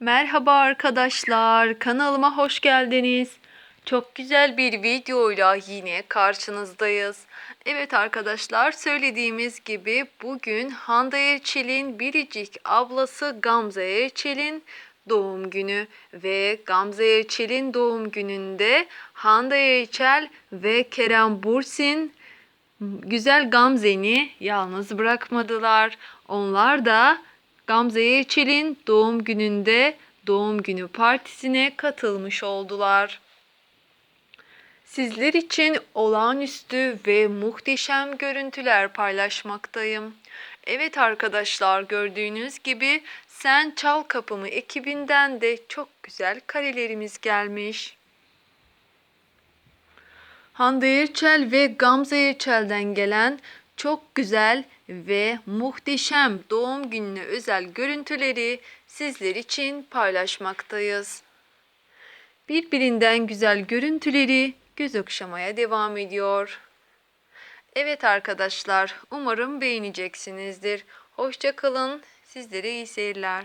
Merhaba arkadaşlar, kanalıma hoş geldiniz. Çok güzel bir videoyla yine karşınızdayız. Evet arkadaşlar, söylediğimiz gibi bugün Hande Erçel'in biricik ablası Gamze Erçel'in doğum günü ve Gamze Erçel'in doğum gününde Hande Erçel ve Kerem Bursin güzel Gamze'ni yalnız bırakmadılar. Onlar da Gamze Erçel'in doğum gününde doğum günü partisine katılmış oldular. Sizler için olağanüstü ve muhteşem görüntüler paylaşmaktayım. Evet arkadaşlar gördüğünüz gibi Sen Çal Kapımı ekibinden de çok güzel karelerimiz gelmiş. Hande Erçel ve Gamze Erçel'den gelen çok güzel ve muhteşem doğum gününe özel görüntüleri sizler için paylaşmaktayız. Birbirinden güzel görüntüleri göz okşamaya devam ediyor. Evet arkadaşlar, umarım beğeneceksinizdir. Hoşça kalın. Sizlere iyi seyirler.